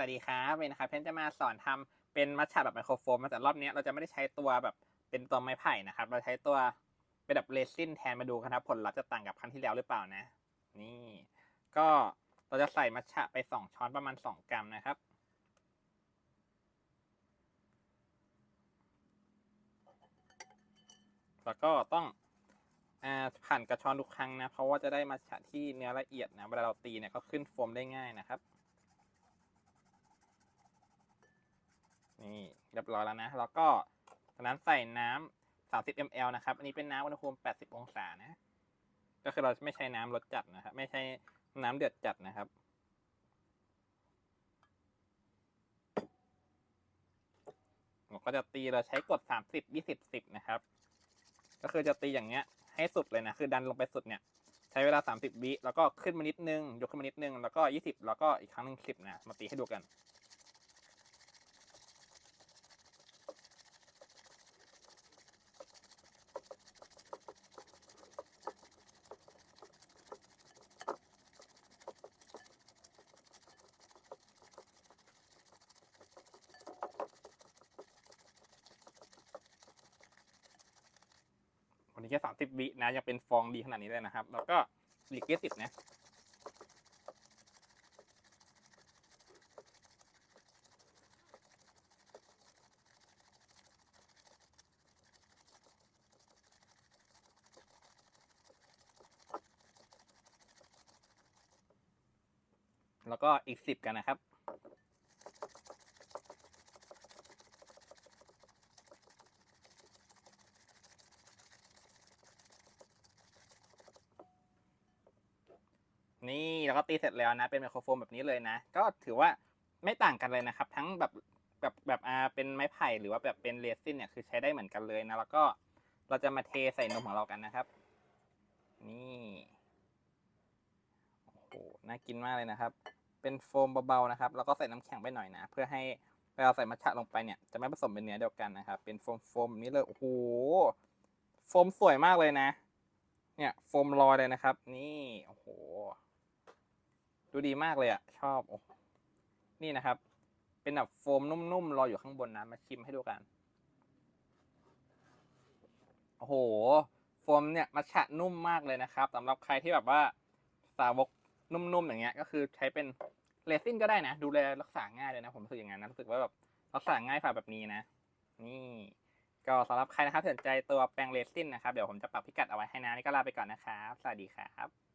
วัสดีครับเวนนะครับ เพนจะมาสอนทำเป็นมัทฉะแบบไมโครโฟมแต่รอบนี้เราจะไม่ได้ใช้ตัวแบบเป็นตัวไม้ไผ่นะครับ เราใช้ตัวเป็นแบบเรซินแทนมาดูกันครับ ผลลัพธ์จะต่างกับครั้งที่แล้วหรือเปล่านะ นี่ ก็เราจะใส่มัทฉะไปสองช้อนประมาณสองกรัมนะครับ แล้วก็ต้องอผ่านกระชอนทุกครั้งนะ เพราะว่าจะได้มัทฉะที่เนื้อละเอียดนะ เวลาเราตีเนี่ยก็ขึ้นโฟมได้ง่ายนะครับ นี่เรียบร้อยแล้วนะ แล้วก็จากนั้นใส่น้ำ30 ml นะครับ อันนี้เป็นน้ำอุณหภูมิ 80 องศานะ ก็คือเราไม่ใช้น้ำรสจัดนะครับ ไม่ใช่น้ำเดือดจัดนะครับ เราก็จะตีเราใช้กด 30 20 10 นะครับ ก็คือจะตีอย่างเงี้ยให้สุดเลยนะ คือดันลงไปสุดเนี่ยใช้เวลา 30 วิ แล้วก็ขึ้นมานิดนึง ยกขึ้นมานิดนึง แล้วก็ 20 แล้วก็อีกครั้งหนึง10 นะ มาตีให้ดูกัน วันนี้แค่สามสิบวินะยังเป็นฟองดีขนาดนี้เลยนะครับ แล้วก็หลีกีสิบนะแล้วก็อีกสิบกันนะครับ นี่แล้วก็ตีเสร็จแล้วนะ เป็นไมโครโฟมแบบนี้เลยนะ ก็ถือว่าไม่ต่างกันเลยนะครับ ทั้งแบบแบบแบบอ่าเป็นไม้ไผ่หรือว่าแบบเป็นเรซินเนี่ยคือใช้ได้เหมือนกันเลยนะ แล้วก็เราจะมาเทใส่นมของเรากันนะครับ นี่โอ้โหน่ากินมากเลยนะครับ เป็นโฟมเบาๆนะครับ แล้วก็ใส่น้ำแข็งไปหน่อยนะ เพื่อให้เวลาใส่มัทฉะลงไปเนี่ยจะไม่ผสมเป็นเนื้อเดียวกันนะครับ เป็นโฟมโฟมๆนี้เลยโอ้โหโฟมสวยมากเลยนะ เนี่ยโฟมลอยเลยนะครับ นี่โอ้โห ดูดีมากเลยอะ่ะชอบอนี่นะครับ เป็นแบบโฟมนุ่มๆลอยอยู่ข้างบนนะมาชิมให้ดูกันโอ้โห โฟมเนี่ยมัทฉะนุ่มมากเลยนะครับสำหรับใครที่แบบว่าสาวกนุ่มๆอย่างเงี้ย ก็คือใช้เป็นเรซินก็ได้นะ ดูแลรักษาง่ายเลยนะผมรู้สึกอย่างนั้นนะรู้สึกว่าแบบรักษาง่ายฝาแบบนี้นะ นี่ก็สำหรับใครนะครับสนใจตัวแปรงเรซินนะครับ เดี๋ยวผมจะปรับพิกัดเอาไว้ให้นะนี่ก็ลาไปก่อนนะครับ สวัสดีครับ